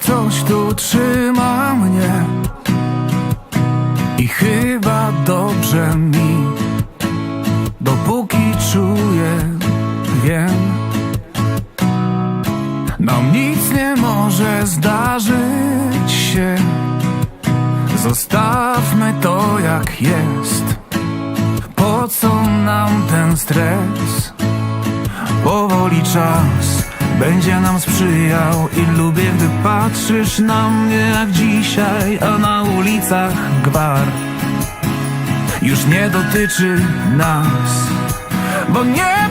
Coś tu trzyma mnie. I chyba dobrze mi Dopóki czuję, wiem. Nam nic nie może zdarzyć się. Zostawmy to jak jest. Po co nam ten stres? Powoli czas będzie nam sprzyjał patrzysz na mnie jak dzisiaj A na ulicach gwar. Już nie dotyczy nas Bo nie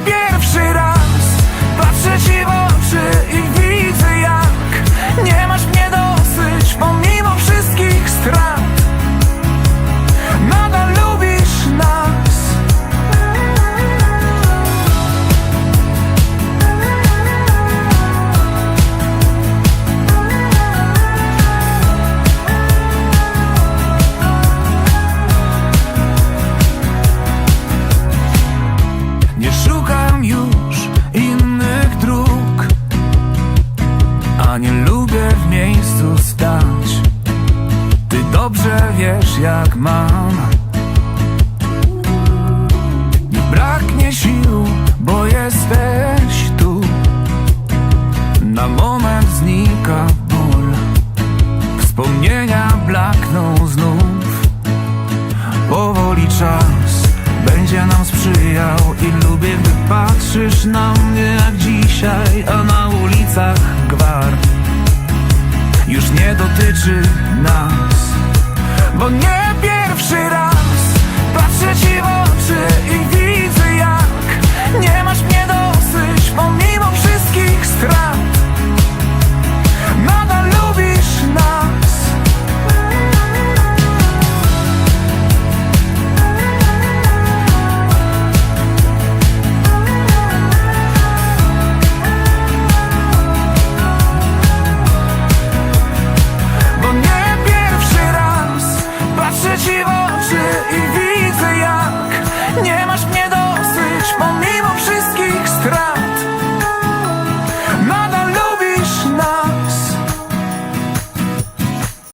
A nie lubię w miejscu stać. Ty dobrze wiesz jak mam. Nie braknie sił, bo jesteś tu. Na moment znika ból. Wspomnienia blakną znów. Powoli czas będzie nam sprzyjał I lubię, gdy patrzysz na mnie jak dzisiaj A na